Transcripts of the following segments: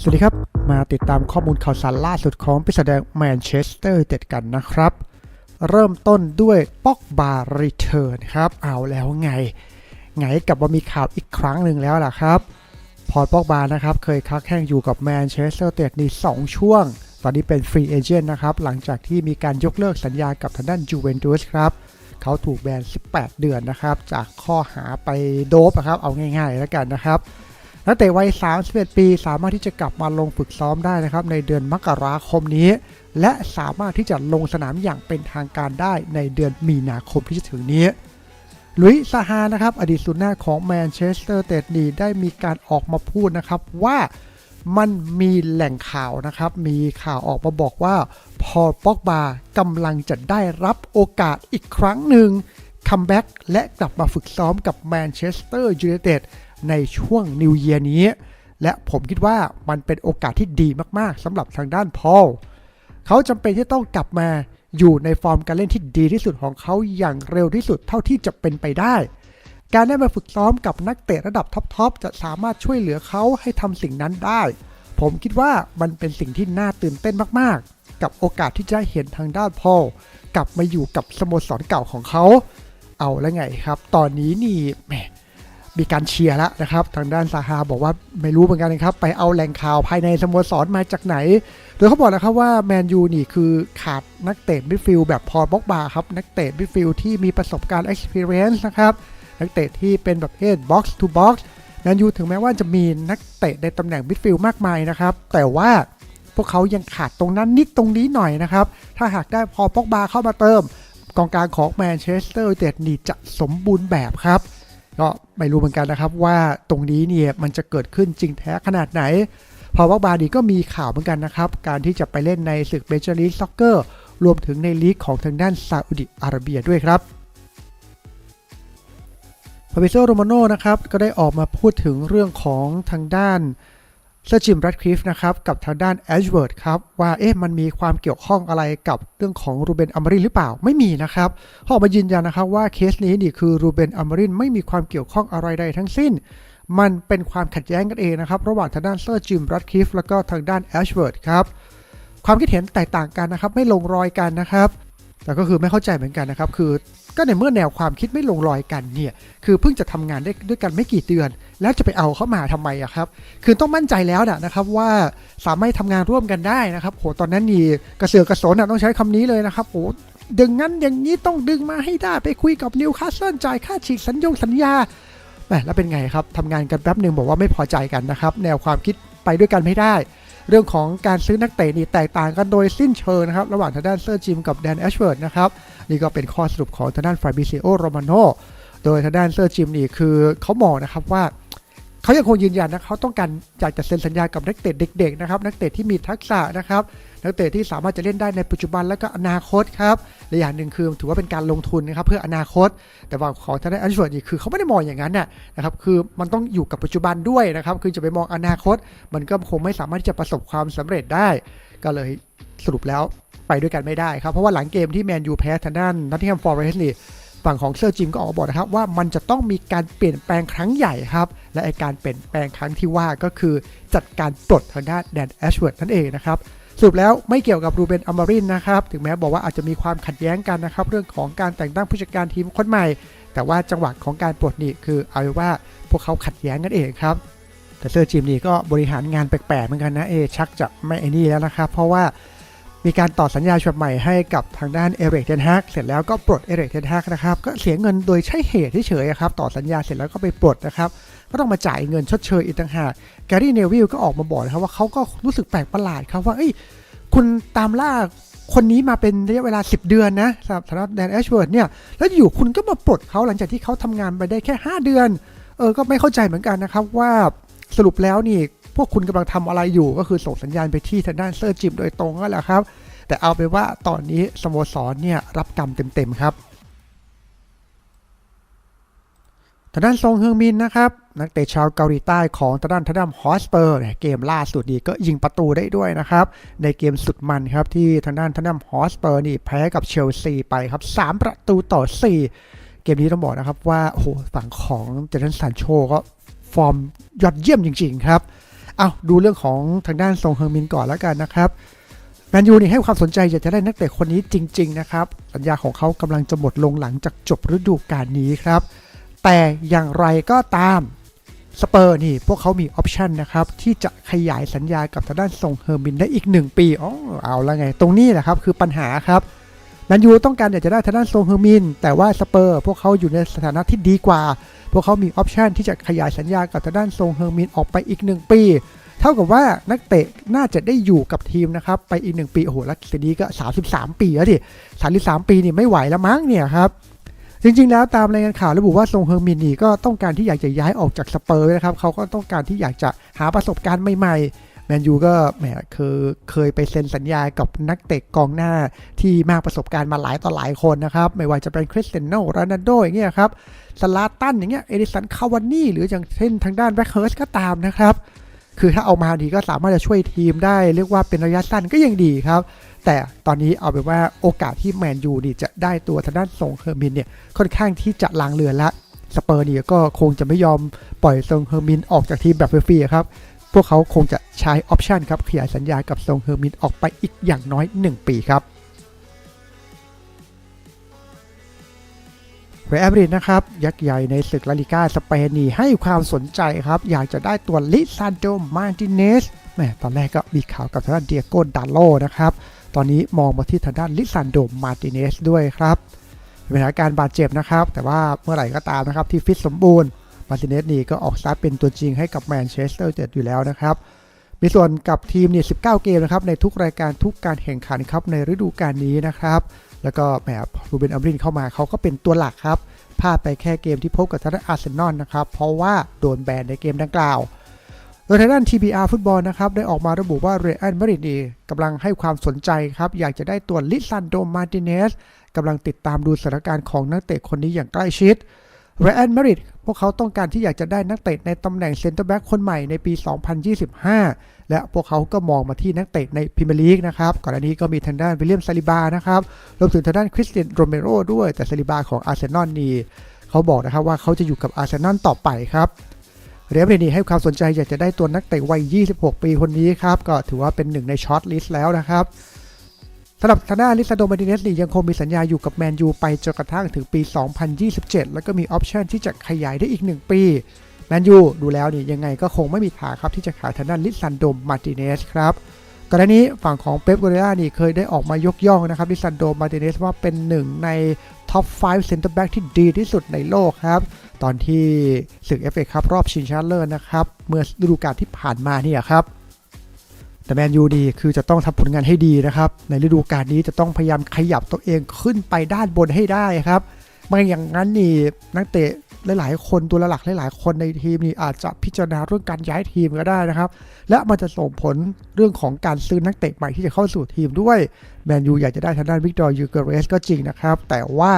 สวัสดีครับ มาติดตามข้อมูลข่าวสารล่าสุดของพิสดงแมนเชสเตอร์เต็ดกันนะครับ เริ่มต้นด้วยป็อกบารีเทิร์นครับ เอาแล้วไง ไงกลับมามีข่าวอีกครั้งหนึ่งแล้วล่ะครับ พอป็อกบานะครับ เคยค้าแข่งอยู่กับแมนเชสเตอร์เต็ดใน2ช่วง ตอนนี้เป็นฟรีเอเจนต์นะครับ หลังจากที่มีการยกเลิกสัญญากับทางด้านจูเวนตุสครับ เขาถูกแบน 18 เดือนนะครับ จากข้อหาไปโดปอะครับ เอาง่ายๆแล้วกันนะครับ นักเตะวัย 31 ปี สามารถที่จะกลับมาลงฝึกซ้อมได้นะครับในเดือนมกราคมนี้ และสามารถที่จะลงสนามอย่างเป็นทางการได้ในเดือนมีนาคมที่จะถึงนี้ลุยซาฮานะครับอดีตศูนย์หน้าของแมนเชสเตอร์เตดนีได้มีการออกมาพูดนะครับว่ามันมีแหล่งข่าวนะครับ มีข่าวออกมาบอกว่า พอป็อกบากำลังจะได้รับโอกาสอีกครั้งหนึ่ง คัมแบ็กและกลับมาฝึกซ้อมกับแมนเชสเตอร์ยูไนเต็ดในช่วงนิวเยียนี้ และผมคิดว่ามันเป็นโอกาสที่ดีมากๆสำหรับทางด้านพอลเขาจำเป็นที่ต้องกลับมาอยู่ในฟอร์มการเล่นที่ดีที่สุดของเขาอย่างเร็วที่สุดเท่าที่จะเป็นไปได้ การได้มาฝึกซ้อมกับนักเตะระดับท็อปๆจะสามารถช่วยเหลือเขาให้ทำสิ่งนั้นได้ ผมคิดว่ามันเป็นสิ่งที่น่าตื่นเต้นมากๆ กับโอกาสที่จะเห็นทางด้านพอลกลับมาอยู่กับสโมสรเก่าของเขา เอาแล้วไงครับ ตอนนี้นี่แหมมีการเชียร์แล้วนะครับ ทางด้านซาฮาบอกว่าไม่รู้เหมือนกันนะครับ ไปเอาแหล่งข่าวภายในสโมสรมาจากไหน โดยเขาบอกนะครับว่าแมนยูนี่คือขาดนักเตะมิดฟิลด์แบบพอบ็อกบาครับ นักเตะมิดฟิลด์ที่มีประสบการณ์ experience นะครับ นักเตะที่เป็นแบบเพศ box to box แมนยูถึงแม้ว่าจะมีนักเตะในตำแหน่งมิดฟิลด์มากมายนะครับ แต่ว่าพวกเขายังขาดตรงนั้นนิดตรงนี้หน่อยนะครับ ถ้าหากได้พอบ็อกบาเข้ามาเติม กองกลางของแมนเชสเตอร์ยูไนเต็ดนี่จะสมบูรณ์แบบครับ ก็ไม่รู้เหมือนกันนะครับว่าตรงนี้เนี่ยมันจะเกิดขึ้นจริงแท้ขนาดไหน พอว่าบาดีก็มีข่าวเหมือนกันนะครับ การที่จะไปเล่นในศึกเบเจอร์ลีซ็อกเกอร์รวมถึงในลีกของทางด้านซาอุดิอาระเบียด้วยครับฟาบิโซโรมาโนนะครับก็ได้ออกมาพูดถึงเรื่องของทางด้าน เซอร์จิมแรดคลิฟนะครับกับทางด้านแอชเวิร์ดครับว่าเอ๊ะมันมีความเกี่ยวข้องอะไรกับเรื่องของรูเบนอัมรินหรือเปล่าไม่มีนะครับเขาออกมายืนยันนะครับว่าเคสนี้นี่คือรูเบนอัมรินไม่มีความเกี่ยวข้องอะไรใดทั้งสิ้น มันเป็นความขัดแย้งกันเองนะครับระหว่างทางด้านเซอร์จิมแรดคลิฟแล้วก็ทางด้านแอชเวิร์ดครับความคิดเห็นแตกต่างกันนะครับไม่ลงรอยกันนะครับ แต่ก็คือไม่เข้าใจเหมือนกันนะครับ คือก็ในเมื่อแนวความคิดไม่ลงรอยกันเนี่ย คือเพิ่งจะทำงานได้ด้วยกันไม่กี่เดือน แล้วจะไปเอาเข้ามาทำไมอะครับ คือต้องมั่นใจแล้วนะครับว่าสามารถทำงานร่วมกันได้นะครับ โห ตอนนั้นนี่กระเสือกกระสนอะต้องใช้คำนี้เลยนะครับ โหดึงงั้นอย่างนี้ต้องดึงมาให้ได้ไปคุยกับนิวคาสเซิลจ่ายค่าฉีกสัญญงสัญญาแมแล้วเป็นไงครับทำงานกันแป๊บหนึ่งบอกว่าไม่พอใจกันนะครับ แนวความคิดไปด้วยกันไม่ได้ เรื่องของการซื้อนักเตะนี่แตกต่างกันโดยสิ้นเชิงนะครับ ระหว่างทางด้านเซอร์จิมกับแดนแอชเวิร์ดนะครับ นี่ก็เป็นข้อสรุปของทางด้านฟาบิซิโอโรมาโนโดยทางด้านเซอร์จิมนี่คือเขามองนะครับว่า เขายังคงยืนยันนะเขาต้องการอยากจะเซ็นสัญญากับนักเตะเด็กๆนะครับนักเตะที่มีทักษะนะครับนักเตะที่สามารถจะเล่นได้ในปัจจุบันและก็อนาคตครับและอย่างหนึ่งคือถือว่าเป็นการลงทุนนะครับเพื่ออนาคต แต่ว่าของทางด้านอันเวิร์ดนี่คือเขาไม่ได้มองอย่างนั้นน่ะนะครับคือมันต้องอยู่กับปัจจุบันด้วยนะครับคือจะไปมองอนาคต มันก็คงไม่สามารถที่จะประสบความสำเร็จได้ ก็เลยสรุปแล้วไปด้วยกันไม่ได้ครับเพราะว่าหลังเกมที่แมนยูแพ้ทางด้านนอตติงแฮมฟอร์เรสต์นี่ ฝั่งของเซอร์จิมก็ออกมาบอกนะครับว่ามันจะต้องมีการเปลี่ยนแปลงครั้งใหญ่ครับ และไอการเปลี่ยนแปลงครั้งที่ว่าก็คือจัดการปลดทางด้านแดนแอชเวิร์ดนั่นเองนะครับสรุปแล้วไม่เกี่ยวกับรูเบนอัมมารินนะครับ ถึงแม้บอกว่าอาจจะมีความขัดแย้งกันนะครับ เรื่องของการแต่งตั้งผู้จัดการทีมคนใหม่ แต่ว่าจังหวะของการปลดนี่คือเอาไว้ว่าพวกเขาขัดแย้งกันเองครับแต่เซอร์จิมนี่ก็บริหารงานแปลกๆเหมือนกันนะเอชักจะไม่ไอ้นี่แล้วนะครับ เพราะว่า มีการต่อสัญญาฉบับใหม่ให้กับทางด้านเอริกเทนฮากเสร็จแล้วก็ปลดเอริกเทนฮากนะครับก็เสียเงินโดยใช่เหตุเฉยๆครับต่อสัญญาเสร็จแล้วก็ไปปลดนะครับก็ต้องมาจ่ายเงินชดเชยอีกต่างหากแกรี่เนวิลก็ออกมาบอกนะครับว่าเขาก็รู้สึกแปลกประหลาดครับว่าเอ้ยคุณตามล่าคนนี้มาเป็นระยะเวลา 10 เดือนนะสำหรับสำหรับแดนแอชเวิร์ดเนี่ยแล้วอยู่คุณก็มาปลดเขาหลังจากที่เขาทำงานไปได้แค่ 5 เดือนเออก็ไม่เข้าใจเหมือนกันนะครับว่าสรุปแล้วนี่ พวกคุณกำลังทำอะไรอยู่ก็คือส่งสัญญาณไปที่ทางด้านเซอร์จิมโดยตรงก็แหละครับ แต่เอาไปว่าตอนนี้สโมสรเนี่ยรับกรรมเต็มๆครับทางด้านซงเฮืองมินนะครับนักเตะชาวเกาหลีใต้ของทางด้านทางด้านฮอสเปอร์เนี่ยเกมล่าสุดนี้ก็ยิงประตูได้ด้วยนะครับ ในเกมสุดมันครับที่ทางด้านทางด้านฮอสเปอร์นี่แพ้กับเชลซีไปครับ 3 ประตูต่อ 4 เกมนี้ต้องบอกนะครับว่าโอ้โหฝั่งของเจนสันโชก็ฟอร์มยอดเยี่ยมจริง ๆ ครับ เอาดูเรื่องของทางด้านซงเฮอร์มินก่อนแล้วกันนะครับแมนยูนี่ให้ความสนใจอยากจะได้นักเตะคนนี้จริง ๆ นะครับ สัญญาของเขากำลังจะหมดลงหลังจากจบฤดูกาลนี้ครับ แต่อย่างไรก็ตามสเปอร์นี่พวกเขามีออปชันนะครับ ที่จะขยายสัญญากับทางด้านซงเฮอร์มินได้อีก 1 ปีอ๋อเอาละไง ตรงนี้แหละครับ คือปัญหาครับ แมนยูต้องการอยากจะได้ทางด้านซงเฮอร์มิน แต่ว่าสเปอร์พวกเขาอยู่ในสถานะที่ดีกว่า พวกเขามีออปชันที่จะขยายสัญญากับทางด้านซงเฮอร์มินออกไปอีก 1 ปี เท่ากับว่านักเตะน่าจะได้อยู่กับทีมนะครับ ไปอีก 1 ปี โอ้โหแล้วทีนี้ก็ 33 ปีแล้วดิ33 ปีนี่ไม่ไหวแล้วมั้งเนี่ยครับจริงๆ แล้วตามรายงานข่าวระบุว่าซงเฮอร์มินนี่ก็ต้องการที่อยากจะย้ายออกจากสเปอร์นะครับเขาก็ต้องการที่อยากจะหาประสบการณ์ใหม่ๆ แมนยูก็แหมคือเคยไปเซ็นสัญญากับนักเตะกองหน้าที่มากประสบการณ์มาหลายต่อหลายคนนะครับ ไม่ว่าจะเป็นคริสเตียโนโรนัลโดอย่างเงี้ยครับสลาตันอย่างเงี้ยเอดิสันคาวานี่หรืออย่างเช่นทางด้านแบ็คเฮิร์สก็ตามนะครับคือถ้าเอามาดีก็สามารถจะช่วยทีมได้เรียกว่าเป็นระยะสั้นก็ยังดีครับ แต่ตอนนี้เอาเป็นว่าโอกาสที่แมนยูนี่จะได้ตัวทางด้านส่งเฮอร์มินเนี่ยค่อนข้างที่จะลางเรือนละสเปอร์นี่ก็คงจะไม่ยอมปล่อยซงเฮอร์มินออกจากทีมแบบฟรีๆครับ พวกเขาคงจะใช้ออปชันครับขยายสัญญากับซงเฮอร์มินออกไปอีกอย่างน้อย 1 ปีครับเรอัลมาดริดนะครับ ยักษ์ใหญ่ในศึกลาลิก้าสเปนนี่ให้ความสนใจครับ อยากจะได้ตัวลิซานโดมาร์ติเนสแหมตอนแรกก็มีข่าวกับทางด้านเดียโก้ดาโลนะครับ ตอนนี้มองมาที่ทางด้านลิซานโดมาร์ติเนสด้วยครับเป็นสถานการณ์บาดเจ็บนะครับ แต่ว่าเมื่อไหร่ก็ตามนะครับที่ฟิตสมบูรณ์ มาร์ติเนสนี่ก็ออกสตาร์ทเป็นตัวจริงให้กับแมนเชสเตอร์ยูไนเต็ดอยู่แล้วนะครับ มีส่วนกับทีมเนี่ย19 เกมนะครับในทุกรายการทุกการแข่งขันครับในฤดูกาลนี้นะครับ แล้วก็แหมรูเบนอัมรินเข้ามาเขาก็เป็นตัวหลักครับพลาดไปแค่เกมที่พบกับทางอาร์เซนอลนะครับเพราะว่าโดนแบนในเกมดังกล่าวโดยทางด้าน TBR ฟุตบอลนะครับได้ออกมาระบุว่าเรอัลมาดริดนี่กำลังให้ความสนใจครับ อยากจะได้ตัวลิซันโดมาร์ติเนสกำลังติดตามดูสถานการณ์ของนักเตะคนนี้อย่างใกล้ชิด เรอัลมาริดพวกเขาต้องการที่อยากจะได้นักเตะในตำแหน่งเซนเตอร์แบ็กคนใหม่ในปี 2025 และพวกเขาก็มองมาที่นักเตะในพรีเมียร์ลีกนะครับ ก่อนหน้านี้ก็มีทางด้านวิลเลียมซาลิบานะครับ รวมถึงทางด้านคริสเตียนโรเมโรด้วย แต่ซาลิบาของอาร์เซนอลนี่เขาบอกนะครับว่าเขาจะอยู่กับอาร์เซนอลต่อไปครับเรอัลมาดริดนี่ให้ความสนใจอยากจะได้ตัวนักเตะวัย 26 ปีคนนี้ครับ ก็ถือว่าเป็นหนึ่งในช็อตลิสต์แล้วนะครับำหรับทางด้านลิซาโดมาร์ติเนสนี่ยังคงมีสัญญาอยู่กับแมนยูไปจนกระทั่งถึงปี 2027 แล้วก็มีออปชันที่จะขยายได้อีก 1 ปีแมนยูดูแล้วนี่ยังไงก็คงไม่มีทางครับที่จะขายทางด้านลิซันโดมาร์ติเนสครับก่อนหน้านี้ฝั่งของเป๊ปกเรล่านี่เคยได้ออกมายกย่องนะครับลิซันโดมาร์ติเนสว่าเป็นหนึ่งในท็อป5 center back ที่ดีที่สุดในโลกครับ ตอนที่ศึก FA ครับรอบชิงชนะเลิศนะครับ เมื่อฤดูกาลที่ผ่านมาเนี่ยครับ แต่แมนยูดีคือจะต้องทำผลงานให้ดีนะครับ ในฤดูกาลนี้จะต้องพยายามขยับตัวเองขึ้นไปด้านบนให้ได้ครับไม่อย่างนั้นนี่นักเตะหลายๆคนตัวหลักหลายๆคนในทีมนี่อาจจะพิจารณาเรื่องการย้ายทีมก็ได้นะครับ และมันจะส่งผลเรื่องของการซื้อนักเตะใหม่ที่จะเข้าสู่ทีมด้วยแมนยูอยากจะได้ทางด้านวิกตอร์ยูเกเรสก็จริงนะครับ แต่ว่า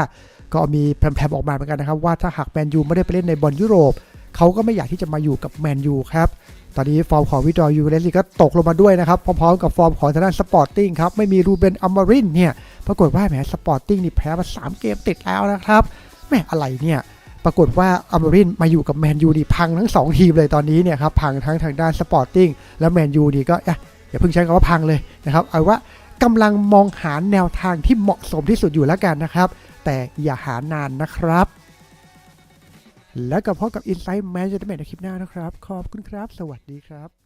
ก็มีแพรมๆออกมาเหมือนกันนะครับ ว่าถ้าหากแมนยูไม่ได้ไปเล่นในบอลยุโรป เขาก็ไม่อยากที่จะมาอยู่กับแมนยูครับ ตอนนี้ฟอร์มของวิกตอยูเกเรสก็ตกลงมาด้วยนะครับ พร้อมๆกับฟอร์มของทางด้านสปอร์ติ้งครับ ไม่มีรูเบนอัมมารินเนี่ย ปรากฏว่าแหมสปอร์ติ้งนี่แพ้มา 3 เกมติดแล้วนะครับแหมอะไรเนี่ย ปรากฏว่าอัมมารินมาอยู่กับแมนยูดีพังทั้ง 2 ทีมเลยตอนนี้เนี่ยครับ พังทั้งทางด้านสปอร์ติ้งและแมนยูดีก็อะอย่าเพิ่งใช้คำว่าพังเลยนะครับ เอาว่ากำลังมองหาแนวทางที่เหมาะสมที่สุดอยู่แล้วกันนะครับ แต่อย่าหานานนะครับ แล้วก็พบกับ Insight Management ในคลิปหน้านะครับ ขอบคุณครับ สวัสดีครับ